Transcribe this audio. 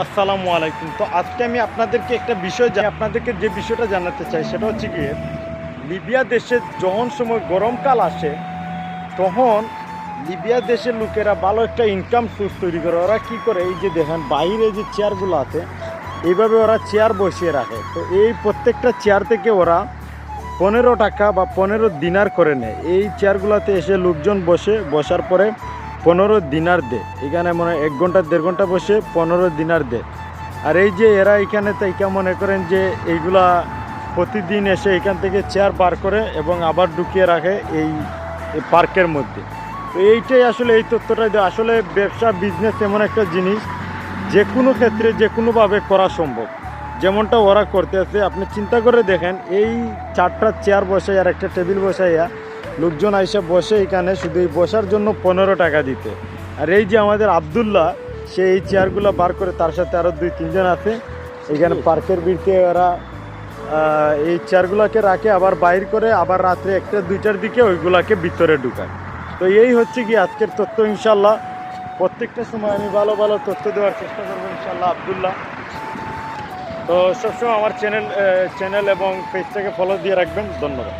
আসসালামু আলাইকুম। তো আজকে আমি আপনাদেরকে একটা বিষয় জা- আপনাদেরকে যে বিষয়টা জানাতে চাই সেটা হচ্ছে গিয়ে, লিবিয়া দেশে যখন সময় গরমকাল আসে, তখন লিবিয়া দেশের লোকেরা ভালো একটা ইনকাম সোর্স তৈরি করে। ওরা কি করে? এই যে দেখেন, বাইরে যে চেয়ারগুলো আছে, এইভাবে ওরা চেয়ার বসিয়ে রাখে। তো এই প্রত্যেকটা চেয়ার থেকে ওরা পনেরো টাকা বা পনেরো দিনার করে নেয়। এই চেয়ারগুলোতে এসে লোকজন বসে, বসার পরে পনেরো দিনার দে। এখানে মনে এক ঘণ্টা, দেড় ঘণ্টা বসে পনেরো দিনার দে। আর এই যে এরা এখানে তাইকা মনে করেন যে এইগুলা প্রতিদিন এসে এখান থেকে চেয়ার বার করে এবং আবার ঢুকিয়ে রাখে এই পার্কের মধ্যে। তো এইটাই আসলে এই তথ্যটা দেয় আসলে ব্যবসা বিজনেস এমন একটা জিনিস, যে কোনো ক্ষেত্রে, যে কোনোভাবে করা সম্ভব। যেমনটা ওরা করতে আছে আপনি চিন্তা করে দেখেন, এই চারটা চেয়ার বসাই আর একটা টেবিল বসাইয়া লোকজন আইসা বসে এখানে শুধু এই বসার জন্য পনেরো টাকা দিতে। আর এই যে আমাদের আবদুল্লাহ সে এই চেয়ারগুলো বার করে তার সাথে আরও দুই তিনজন আছে। এখানে পার্কের বিড়তে ওরা এই চেয়ারগুলোকে রাখে আবার বাইর করে আবার রাত্রে একটা দুইটার দিকে ওইগুলাকে ভিতরে ঢুকায়। তো এই হচ্ছে কি আজকের তথ্য ইনশাল্লাহ প্রত্যেকটা সময় আমি ভালো ভালো তথ্য দেওয়ার চেষ্টা করব ইনশাল্লাহ আবদুল্লাহ। তো সবসময় আমার চ্যানেল চ্যানেল এবং পেজটাকে ফলো দিয়ে রাখবেন। ধন্যবাদ।